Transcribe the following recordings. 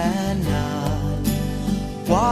น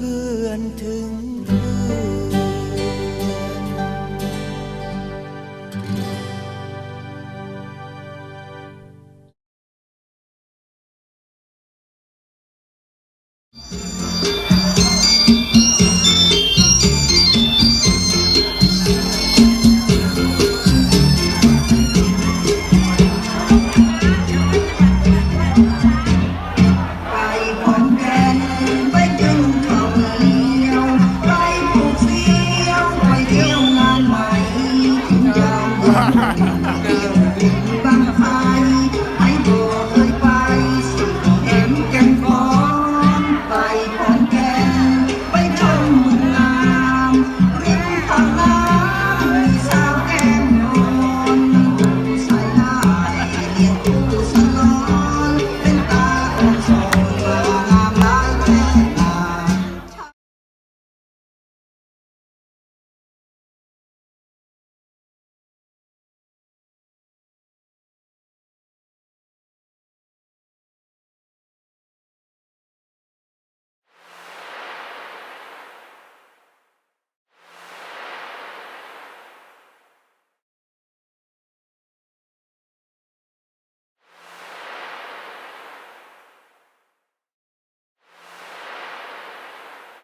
เพื่อนถึงเพื่อน Ah!